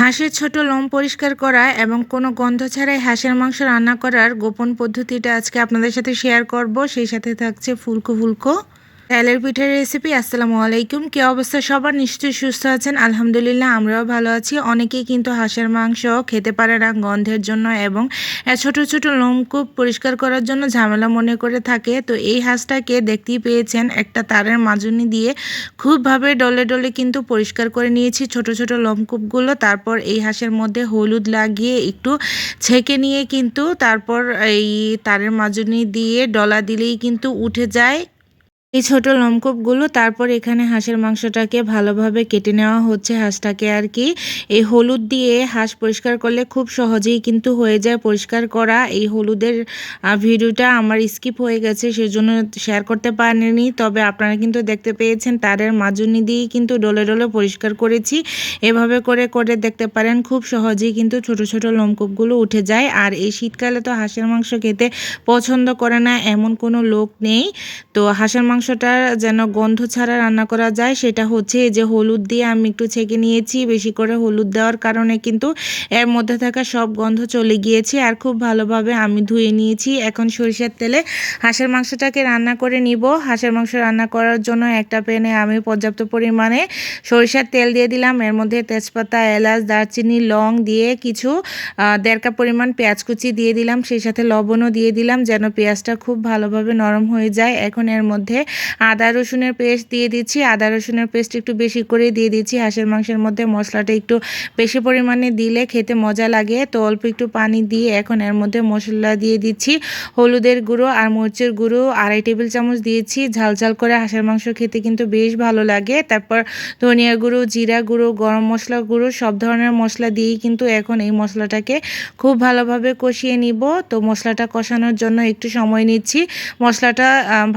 হাঁসের ছোট লোম পরিষ্কার করা এবং কোনো গন্ধ ছাড়াই হাঁসের মাংস রান্না করার গোপন পদ্ধতিটা আজকে আপনাদের সাথে শেয়ার করব। সেই সাথে থাকছে ফুলকো ফুলকো। তেলের পিঠের রেসিপি আসসালামু আলাইকুম। কী অবস্থা সবার? নিশ্চয়ই সুস্থ আছেন। আলহামদুলিল্লাহ, আমরাও ভালো আছি। অনেকেই কিন্তু হাঁসের মাংস খেতে পারে না গন্ধের জন্য এবং ছোট ছোট লোমকূপ পরিষ্কার করার জন্য ঝামেলা মনে করে থাকে। তো এই হাঁসটাকে দেখতেই পেয়েছেন, একটা তারের মাজুনি দিয়ে খুবভাবে ডলে ডলে কিন্তু পরিষ্কার করে নিয়েছি ছোট ছোট লোমকূপগুলো। তারপর এই হাঁসের মধ্যে হলুদ লাগিয়ে একটু ছেঁকে নিয়ে কিন্তু তারপর এই তারের মাজুনি দিয়ে ডলা দিলেই কিন্তু উঠে যায়। এই ছোট লমকপগুলো, তারপর এখানে হাঁসের মাংসটাকে ভালোভাবে কেটে নেওয়া হচ্ছে হাঁসটাকে আর কি। এই হলুদ দিয়ে হাঁস পরিষ্কার করলে খুব সহজেই কিন্তু হয়ে যায় পরিষ্কার করা। এই হলুদের ভিডিওটা আমার স্কিপ হয়ে গেছে, সেজন্য শেয়ার করতে পারিনি। তবে আপনারা কিন্তু দেখতে পেয়েছেন, তারের মাজুনি দিয়েই কিন্তু ডলে ডলে পরিষ্কার করেছি। এভাবে করে করে দেখতে পারেন, খুব সহজেই কিন্তু ছোট ছোট লোমকূপগুলো উঠে যায়। আর এই শীতকালে তো হাঁসের মাংস খেতে পছন্দ করে না, এমন কোনো লোক নেই। তো হাঁসের মাংস মাংসটা যেন গন্ধ ছাড়া রান্না করা যায়, সেটা হচ্ছে যে হলুদ দিয়ে আমি একটু ছেঁকে নিয়েছি, বেশি করে হলুদ দেওয়ার কারণে কিন্তু এর মধ্যে থাকা সব গন্ধ চলে গিয়েছে আর খুব ভালোভাবে আমি ধুয়ে নিয়েছি। এখন সরিষার তেলে হাঁসের মাংসটাকে রান্না করে নিব। হাঁসের মাংস রান্না করার জন্য একটা প্যানে আমি পর্যাপ্ত পরিমাণে সরিষার তেল দিয়ে দিলাম। এর মধ্যে তেজপাতা, এলাচ, দারচিনি, লং দিয়ে কিছু দেড় কাপ পরিমাণ পেঁয়াজ কুচি দিয়ে দিলাম। সেই সাথে লবণও দিয়ে দিলাম যেন পেঁয়াজটা খুব ভালোভাবে নরম হয়ে যায়। এখন এর মধ্যে আদা রসুনের পেস্ট দিয়ে দিচ্ছি। আদা রসুনের পেস্ট একটু বেশি করে দিয়ে দিচ্ছি। হাঁসের মাংসের মধ্যে মশলাটা একটু বেশি পরিমাণে দিলে খেতে মজা লাগে। তো অল্প একটু পানি দিয়ে এখন এর মধ্যে মশলা দিয়ে দিচ্ছি। হলুদের গুঁড়ো আর মরিচের গুঁড়ো আড়াই টেবিল চামচ দিয়েছি। ঝাল ঝাল করে হাঁসের মাংস খেতে কিন্তু বেশ ভালো লাগে। তারপর ধনিয়া গুঁড়ো, জিরা গুঁড়ো, গরম মশলা গুঁড়ো সব ধরনের মশলা দিয়েই কিন্তু এখন এই মশলাটাকে খুব ভালোভাবে কষিয়ে নিব। তো মশলাটা কষানোর জন্য একটু সময় নিচ্ছি। মশলাটা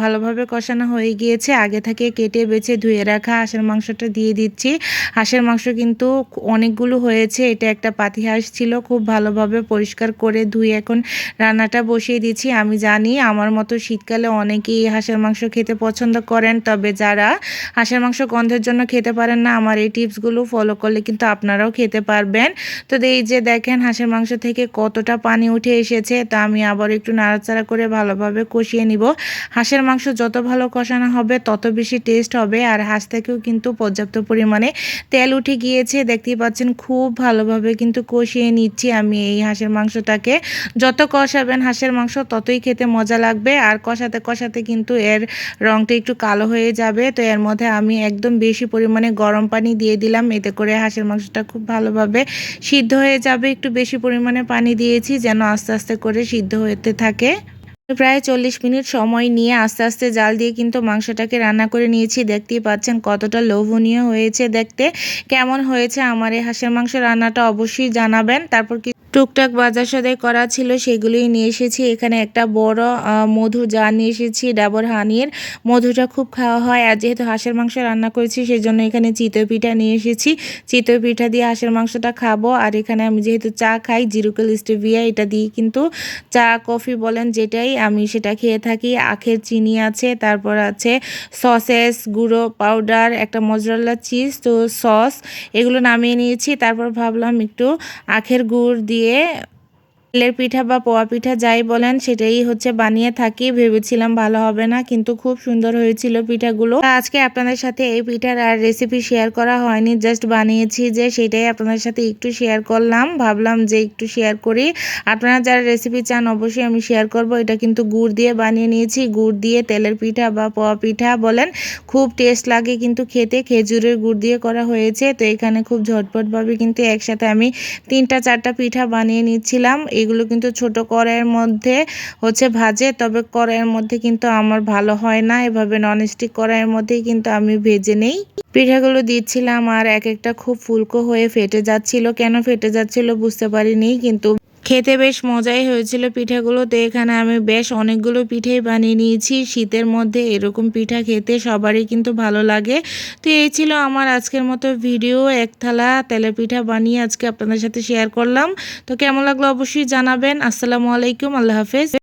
ভালোভাবে কষানো হয়ে গিয়েছে। আগে থেকে কেটে, বেছে, ধুয়ে রাখা হাঁসের মাংসটা দিয়ে দিচ্ছি। হাঁসের মাংস কিন্তু অনেকগুলো হয়েছে। এটা একটা পাতি হাঁস ছিল। খুব ভালোভাবে পরিষ্কার করে ধুয়ে এখন রান্নাটা বসিয়ে দিচ্ছি। আমি জানি আমার মতো শীতকালে অনেকেই হাঁসের মাংস খেতে পছন্দ করেন, তবে যারা হাঁসের মাংস গন্ধের জন্য খেতে পারেন না, আমার এই টিপসগুলো ফলো করলে কিন্তু আপনারাও খেতে পারবেন। তো এই যে দেখেন হাঁসের মাংস থেকে কতটা পানি উঠে এসেছে, তা আমি আবার একটু নাড়াচাড়া করে ভালোভাবে কষিয়ে নিব। হাঁসের মাংস যত ভালো কষানো হবে, তত বেশি টেস্ট হবে আর হাঁস থেকেও কিন্তু পর্যাপ্ত পরিমাণে তেল উঠে গিয়েছে। দেখতেই পাচ্ছেন খুব ভালোভাবে কিন্তু কষিয়ে নিচ্ছি আমি এই হাঁসের মাংসটাকে। যত কষাবেন হাঁসের মাংস, ততই খেতে মজা লাগবে আর কষাতে কষাতে কিন্তু এর রঙটা একটু কালো হয়ে যাবে। তো এর মধ্যে আমি একদম বেশি পরিমাণে গরম পানি দিয়ে দিলাম। এতে করে হাঁসের মাংসটা খুব ভালোভাবে সিদ্ধ হয়ে যাবে। একটু বেশি পরিমাণে পানি দিয়েছি যেন আস্তে আস্তে করে সিদ্ধ হতে থাকে। প্রায় চল্লিশ মিনিট সময় নিয়ে আস্তে আস্তে জাল দিয়ে কিন্তু মাংসটাকে রান্না করে নিয়েছি। দেখতেই পাচ্ছেন কতটা লোভনীয় হয়েছে দেখতে। কেমন হয়েছে আমার এই হাঁসের মাংস রান্নাটা অবশ্যই জানাবেন। তারপর কি টুকটাক বাজার সদাই করা ছিল সেগুলোই নিয়ে এসেছি। এখানে একটা বড় মধু যা নিয়ে এসেছি, ডাবর হানির। মধুটা খুব খাওয়া হয়। আর যেহেতু হাঁসের মাংস রান্না করেছি সেই জন্য এখানে চিতই পিঠা নিয়ে এসেছি। চিতই পিঠা দিয়ে হাঁসের মাংসটা খাব। আর এখানে আমি যেহেতু চা খাই, জিরুকেল স্টেভিয়া এটা দিয়ে কিন্তু চা, কফি বলেন যেটাই আমি সেটা খেয়ে থাকি। আখের চিনি আছে, তারপর আছে সসেস, গুঁড়ো পাউডার, একটা মজরাল্লা চিজ, তো সস, এগুলো নামিয়ে নিয়েছি। তারপর ভাবলাম একটু আখের গুড় দিয়ে দিয়ে তেলের পিঠা বা পোয়া পিঠা যাই বলেন, সেটাই হচ্ছে বানিয়ে থাকি। ভেবেছিলাম ভালো হবে না, কিন্তু খুব সুন্দর হয়েছিল পিঠাগুলো। আজকে আপনাদের সাথে এই পিঠার আর রেসিপি শেয়ার করা হয়নি জাস্ট বানিয়েছি যে সেটাই আপনাদের সাথে একটু শেয়ার করলাম। ভাবলাম যে একটু শেয়ার করি। আপনারা যারা রেসিপি চান, অবশ্যই আমি শেয়ার করব। এটা কিন্তু গুড় দিয়ে বানিয়ে নিয়েছি। গুড় দিয়ে তেলের পিঠা বা পোয়া পিঠা বলেন, খুব টেস্ট লাগে কিন্তু খেতে। খেজুরের গুড় দিয়ে করা হয়েছে, তো এখানে খুব ঝটপটভাবে কিন্তু একসাথে আমি তিনটা, চারটা পিঠা বানিয়ে নিচ্ছিলাম। এগুলো কিন্তু ছোট কড়াইয়ের মধ্যে হচ্ছে ভাজে, তবে কড়াইয়ের মধ্যে কিন্তু আমার ভালো হয় না। এভাবে ননস্টিক কড়াইয়ের মধ্যেই কিন্তু আমি ভেজে নেই। পিঠাগুলো দিচ্ছিলাম আর এক একটা খুব ফুলকো হয়ে ফেটে যাচ্ছিল। কেন ফেটে যাচ্ছিল বুঝতে পারিনি, কিন্তু খেতে বেশ মজাই হয়েছিল পিঠাগুলো তো এখানে আমি বেশ অনেকগুলো পিঠেই বানিয়ে নিয়েছি। শীতের মধ্যে এরকম পিঠা খেতে সবারই কিন্তু ভালো লাগে। তো এই ছিল আমার আজকের মতো ভিডিও। এক থালা তেলে পিঠা বানিয়ে আজকে আপনাদের সাথে শেয়ার করলাম। তো কেমন লাগল অবশ্যই জানাবেন। আসসালামু আলাইকুম। আল্লাহ হাফেজ।